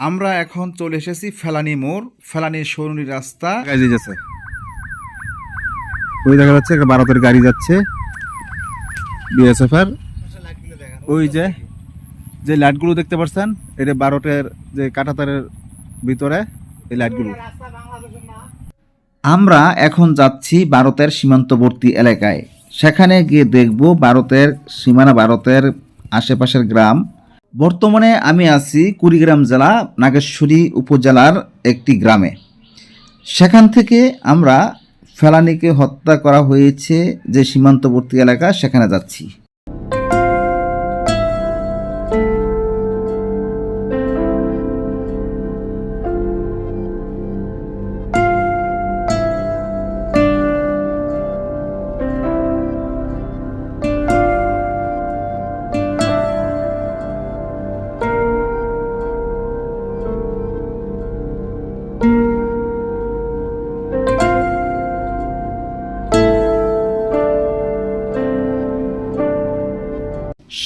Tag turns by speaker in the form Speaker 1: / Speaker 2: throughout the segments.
Speaker 1: আমরা এখন চলে এসেছি ফেলানি মোড় ফেলানি সরুনি রাস্তা।
Speaker 2: গাড়ি যাচ্ছে। ওই দেখা যাচ্ছে একটা ভারতের গাড়ি যাচ্ছে। বিএসএফ এর ওই যে যে লাইটগুলো দেখতে পাচ্ছেন এটা ভারতের যে কাঁটাতারের ভিতরে এই লাইটগুলো।
Speaker 3: আমরা এখন যাচ্ছি ভারতের সীমান্তবর্তী এলাকায়। সেখানে গিয়ে দেখব ভারতের সীমানা ভারতের আশেপাশের গ্রাম। বর্তমানে আমি আছি কুড়িগ্রাম জেলা, নাগেশ্বরী উপজেলার একটি গ্রামে। সেখান থেকে আমরা ফেলানিকে হত্যা করা হয়েছে যে সীমান্তবর্তী এলাকা, সেখানে যাচ্ছি।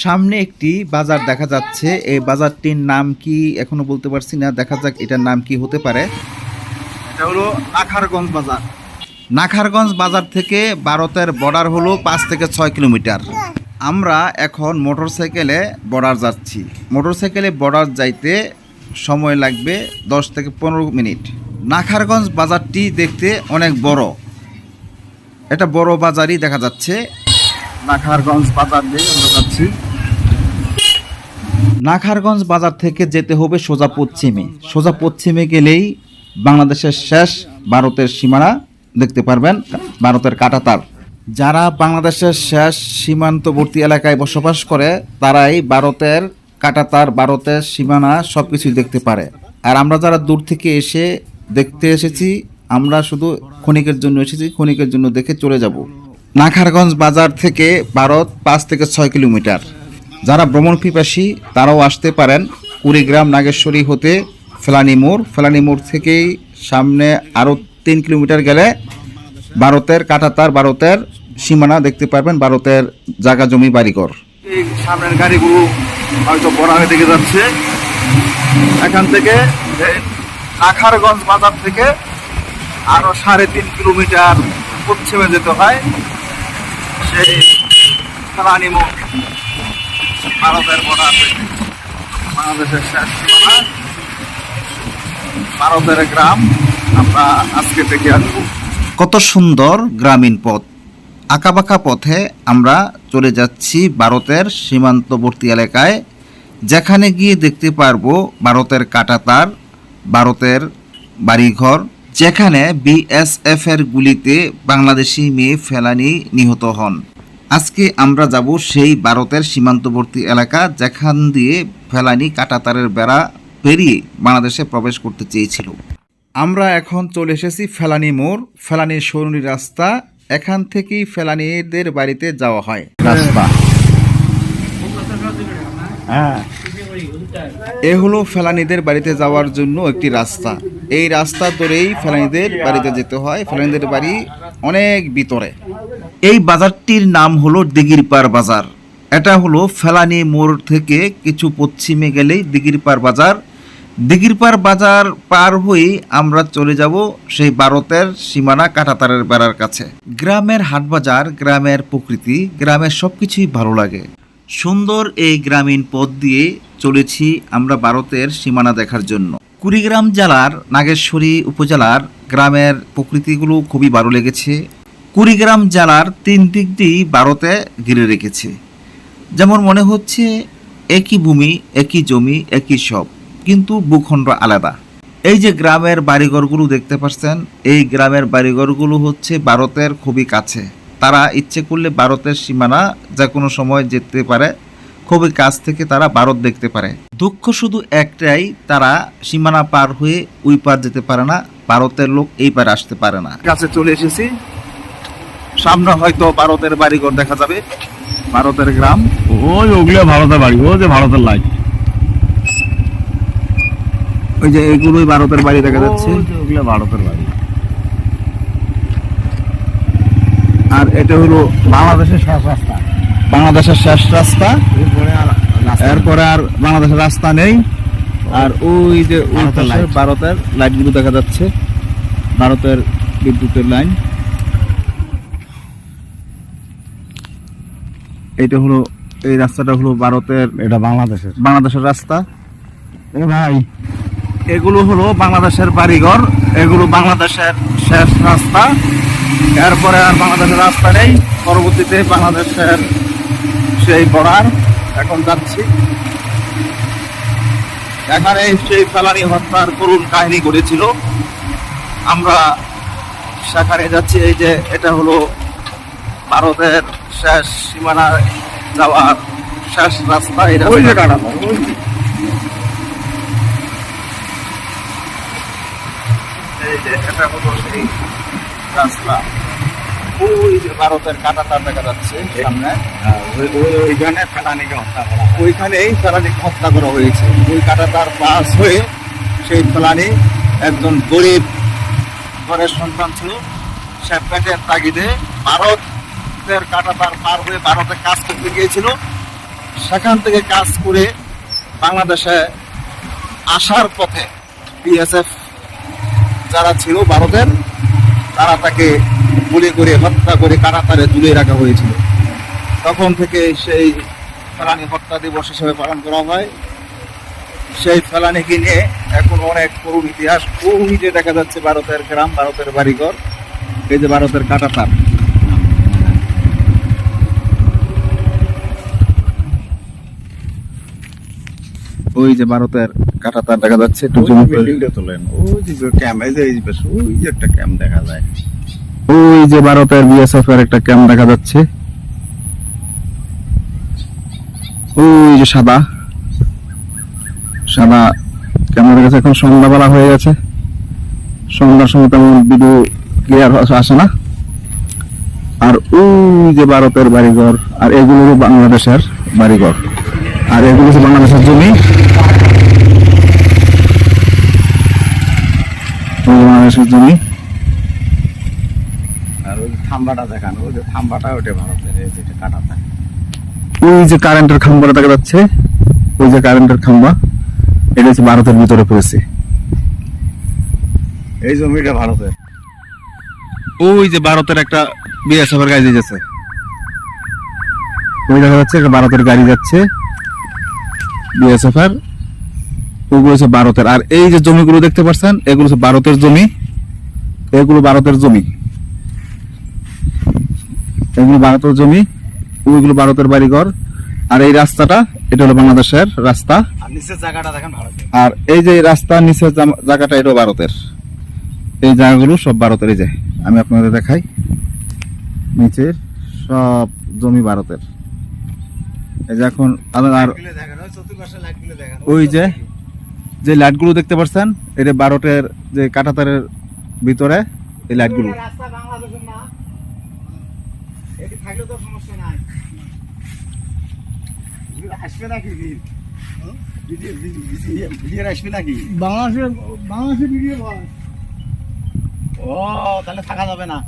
Speaker 3: সামনে একটি বাজার দেখা যাচ্ছে। এই বাজারটির নাম কি এখনও বলতে পারছি না। দেখা যাক এটার নাম কি হতে পারে।
Speaker 2: এটা হলো আখারগঞ্জ বাজার।
Speaker 3: নাখারগঞ্জ বাজার থেকে ভারতের বর্ডার হলো পাঁচ থেকে ছয় কিলোমিটার। আমরা এখন মোটরসাইকেলে বর্ডার যাচ্ছি। মোটরসাইকেলে বর্ডার যাইতে সময় লাগবে দশ থেকে পনেরো মিনিট। নাখারগঞ্জ বাজারটি দেখতে অনেক বড়। এটা বড় বাজারই দেখা যাচ্ছে।
Speaker 2: নাখারগঞ্জ বাজার দিয়ে আমরা যাচ্ছি।
Speaker 3: নাখারগঞ্জ বাজার থেকে যেতে হবে সোজা পশ্চিমে। সোজা পশ্চিমে গেলেই বাংলাদেশের শেষ ভারতের সীমানা দেখতে পারবেন, ভারতের কাটাতার। যারা বাংলাদেশের শেষ সীমান্তবর্তী এলাকায় বসবাস করে, তারাই ভারতের কাটাতার, ভারতের সীমানা সব কিছুই দেখতে পারে। আর আমরা যারা দূর থেকে এসে দেখতে এসেছি, আমরা শুধু ক্ষণিকের জন্য এসেছি, ক্ষণিকের জন্য দেখে চলে যাব। নাখারগঞ্জ বাজার থেকে ভারত পাঁচ থেকে ছয় কিলোমিটার। যারা ভ্রমণ পিপাসী, তারাও আসতে পারেন কুড়িগ্রাম নাগেশ্বরী হতে ফেলানি মোড়। ফেলানি মোড় থেকেই সামনে আরও তিন কিলোমিটার গেলে ভারতের কাটাতার ভারতের সীমানা দেখতে পারবেন ভারতের জায়গা জমি বাড়িঘর।
Speaker 2: সামনের গাড়িগুলো হয়তো বড়ারে দিকে যাচ্ছে। এখান থেকে আখারগঞ্জ বাজার থেকে আরও সাড়ে তিন কিলোমিটার পশ্চিমে যেতে হয়। সেই ফেলানি মোড়। ভারতের বর্ডার বাংলাদেশের শেষ সীমানা ভারতের গ্রাম আমরা আজকে
Speaker 3: কত সুন্দর গ্রামীণ পথ। আঁকাবাঁকা পথে আমরা চলে যাচ্ছি ভারতের সীমান্তবর্তী এলাকায়, যেখানে গিয়ে দেখতে পারব ভারতের কাটাতার, ভারতের বাড়িঘর, যেখানে বিএসএফ এর গুলিতে বাংলাদেশি মেয়ে ফেলানি নিহত হন। আজকে আমরা যাব সেই ভারতের সীমান্তবর্তী এলাকা যেখান দিয়ে ফেলানি কাটাতারের বেড়া পেরিয়ে বাংলাদেশে প্রবেশ করতে চেয়েছিল।
Speaker 1: আমরা এখন চলে এসেছি ফেলানি মোড়, ফেলানি সরুনি রাস্তা। এখান থেকেই ফেলানিদের বাড়িতে যাওয়া হয়।
Speaker 2: রাস্তা। হ্যাঁ।
Speaker 1: এ হলো ফেলানিদের বাড়িতে যাওয়ার জন্য একটি রাস্তা। এই রাস্তা ধরেই ফেলানিদের বাড়িতে যেতে হয়। ফেলানিদের বাড়ি অনেক ভিতরে।
Speaker 3: এই বাজারটির নাম হলো দিগিরপাড় বাজার। এটা হলো ফেলানি মোড় থেকে কিছু পশ্চিমে গেলেই দিগিরপাড় বাজার। দিগিরপাড় বাজার পার হয়ে আমরা চলে যাব সেই ভারতের সীমানা কাটাতারের বেড়ার কাছে। গ্রামের হাটবাজার, গ্রামের প্রকৃতি, গ্রামের সব কিছুই ভালো লাগে। সুন্দর এই গ্রামীণ পথ দিয়ে চলেছি আমরা ভারতের সীমানা দেখার জন্য। কুড়িগ্রাম জেলার নাগেশ্বরী উপজেলার গ্রামের প্রকৃতিগুলো খুবই ভালো লেগেছে। কুড়িগ্রাম জেলার তিন দিক দিয়েই ভারতে ঘিরে রেখেছে। যেমন মনে হচ্ছে, একই ভূমি, একই জমি, একই সব, কিন্তু ভূখণ্ড আলাদা। এই যে গ্রামের বাড়িঘরগুলো দেখতে পাচ্ছেন, এই গ্রামের বাড়িঘরগুলো হচ্ছে ভারতের খুবই কাছে। তারা ইচ্ছে করলে ভারতের সীমানা যে কোনো সময় যেতে পারে, খুবই কাছ থেকে তারা ভারত দেখতে পারে। দুঃখ শুধু একটাই, তারা সীমানা পার হয়ে ওই পার যেতে পারে না, ভারতের লোক এই পার আসতে পারে না।
Speaker 2: কাছে চলে এসেছি। সামনে হয়তো ভারতের বাড়িঘর দেখা যাবে ভারতের গ্রাম।
Speaker 4: ওই ওগুলো ভারতের বাড়ি ও যে ভারতের লাইট।
Speaker 2: ওই যে এগুলোই ভারতের বাড়ি দেখা যাচ্ছে।
Speaker 4: ওগুলো ভারতের বাড়ি।
Speaker 2: আর এটা হলো
Speaker 4: বাংলাদেশের শেষ রাস্তা।
Speaker 2: বাংলাদেশের শেষ রাস্তা।
Speaker 4: এরপরে আর রাস্তা
Speaker 2: এরপরে আর বাংলাদেশের রাস্তা নেই।
Speaker 3: আর ওই যে ওই।
Speaker 4: ভারতের
Speaker 3: লাইটগুলো দেখা যাচ্ছে। ভারতের বিদ্যুতের লাইন। এইটা হলো এই রাস্তাটা হলো ভারতের
Speaker 4: এটা বাংলাদেশের।
Speaker 3: বাংলাদেশের রাস্তা।
Speaker 4: এ ভাই।
Speaker 3: এগুলো হলো বাংলাদেশের বাড়িঘর এগুলো বাংলাদেশের শেষ রাস্তা। এরপরে আর বাংলাদেশের রাস্তা নেই পরবর্তীতে বাংলাদেশের সেই বর্ডার। এখন যাচ্ছি। এখানে সেই ফেলানি হত্যার করুণ কাহিনী ঘটেছিল। আমরা সেখানে যাচ্ছি এই যে এটা হলো ভারতের শেষ সীমানায় যাওয়ার শেষ রাস্তা এই। এই যে এটা হলো সেই রাস্তা। ওই যে ভারতের কাটা দেখা যাচ্ছে সামনে।
Speaker 4: হ্যাঁ, ওই- ওই- ওইখানে ফেলানিকে হত্যা করা
Speaker 3: ওইখানেই ফেলানি হত্যা করা হয়েছে। ওই কাটা তার পাস হয়ে সেই ফেলানি একজন গরিব ঘরের সন্তান ছিল। সে পেটের তাগিদে ভারতের কাটা তার পার হয়ে ভারতে কাজ করতে গিয়েছিল। সেখান থেকে কাজ করে বাংলাদেশে আসার পথে বিএসএফ যারা ছিল ভারতের, তারা তাকে গুলি করে হত্যা করে কারাতারে ঝুলিয়ে রাখা হয়েছিল। তখন থেকে সেই ফেলানি হত্যা দিবস হিসেবে পালন করা হয়। সেই ফেলানিকে নিয়ে এখন অনেক করুণ ইতিহাস। ওই যে দেখা যাচ্ছে ভারতের গ্রাম, ভারতের বাড়িঘর, এই যে ভারতের কাটাতার ওই যে ভারতের কাটাতার দেখা যাচ্ছে একটু জমি
Speaker 4: বিল্ডিংটা তোলেন। ওই যে এই ওই যে একটা ক্যাম্প দেখা যায়।
Speaker 3: ওই যে ভারতের বিএসএফ এর একটা ক্যাম্প দেখা যাচ্ছে। ওই যে সাদা। সাদা ক্যামেরা দেখা যাচ্ছে এখন সন্ধ্যাবেলা হয়ে গেছে। সন্ধ্যার সময় তেমন ভিডিও ক্লিয়ার আসে না। আর ওই যে ভারতের বাড়িঘর আর এগুলো বাংলাদেশের বাড়িঘর। আর এগুলো বাংলাদেশের জমি। যে জমি
Speaker 4: আর ওই যে থাম্বাটা দেখান ওই যে থাম্বাটা ওটা ভারতের যেটা কাটা থাকে
Speaker 3: ওই যে কারেন্টের খাম্বাটা দেখা যাচ্ছে ওই যে কারেন্টের খাম্বা এটা হচ্ছে ভারতের ভিতরে পড়েছে।
Speaker 4: এই জমিটা ভারতের।
Speaker 3: ওই যে ভারতের একটা বিএসএফ গাড়ি যাচ্ছে। ওই দেখা যাচ্ছে একটা ভারতের গাড়ি যাচ্ছে বিএসএফ এর ওগুলো হচ্ছে ভারতের। আর এই যে জমিগুলো দেখতে পাচ্ছেন এগুলো হচ্ছে ভারতের জমি। এগুলো ভারতের জমি। এগুলো ভারতের জমি ওইগুলো ভারতের বাড়িঘর। আর এই রাস্তাটা এটা হলো বাংলাদেশের রাস্তা।
Speaker 4: আর
Speaker 3: এই যে রাস্তার নিচের জায়গাটা এটা ভারতের। এই জায়গাগুলো সব ভারতের এই যে আমি আপনাদের দেখাই। নিচের সব জমি ভারতের। এই যে এখন আর-
Speaker 4: ওই
Speaker 3: যে যে লাইটগুলো দেখতে পাচ্ছেন এটা ভারতের যে কাটাতারের ভিতরে এই লাইটগুলো
Speaker 4: রাস্তা বাংলাদেশের না। এটি থাকলে তো সমস্যা নাই। আসবে নাকি ভিডিও ভিডিও আসবে নাকি?
Speaker 5: বাংলাদেশে বাংলাদেশে ভিডিও হয়।
Speaker 4: ও তাহলে থাকা যাবে না।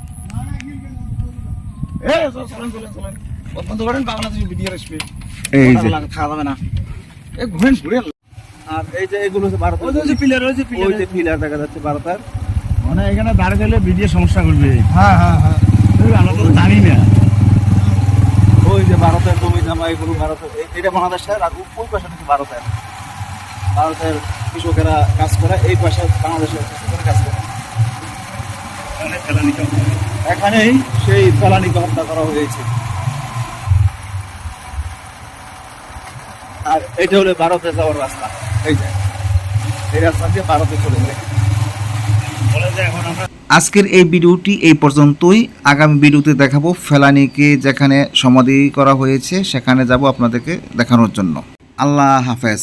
Speaker 3: এই যে।
Speaker 4: থাকা যাবে ঘুরেন ঘুরেন।
Speaker 3: আর এই যে এগুলো হচ্ছে ভারতের
Speaker 4: ওই যে পিলার ওই যে পিলার
Speaker 3: দেখা যাচ্ছে ভারতের।
Speaker 4: মানে এখানে দাঁড়িয়ে গেলে ভিডিও সমস্যা করবে।
Speaker 5: হ্যাঁ হ্যাঁ হ্যাঁ।
Speaker 4: আমরা তো জানি না।
Speaker 3: ওই যে ভারতের জমি জামা এগুলো ভারতের এটা বাংলাদেশের আর ওই পাশে হচ্ছে ভারতের। ভারতের কৃষকেরা কাজ করে এই পাশে বাংলাদেশের কৃষকেরা কাজ করে। এখানেই সেই ফেলানিকে হত্যা করা হয়েছে। আর এটা হলো ভারতে যাওয়ার রাস্তা। এই যে এই রাস্তা দিয়ে ভারতে চলে যায়।
Speaker 6: আজকের এই ভিডিওটি এই পর্যন্তই। আগামী ভিডিওতে দেখাবো ফেলানিকে যেখানে সমাধি করা হয়েছে, সেখানে যাব আপনাদেরকে দেখানোর জন্য। আল্লাহ হাফেজ।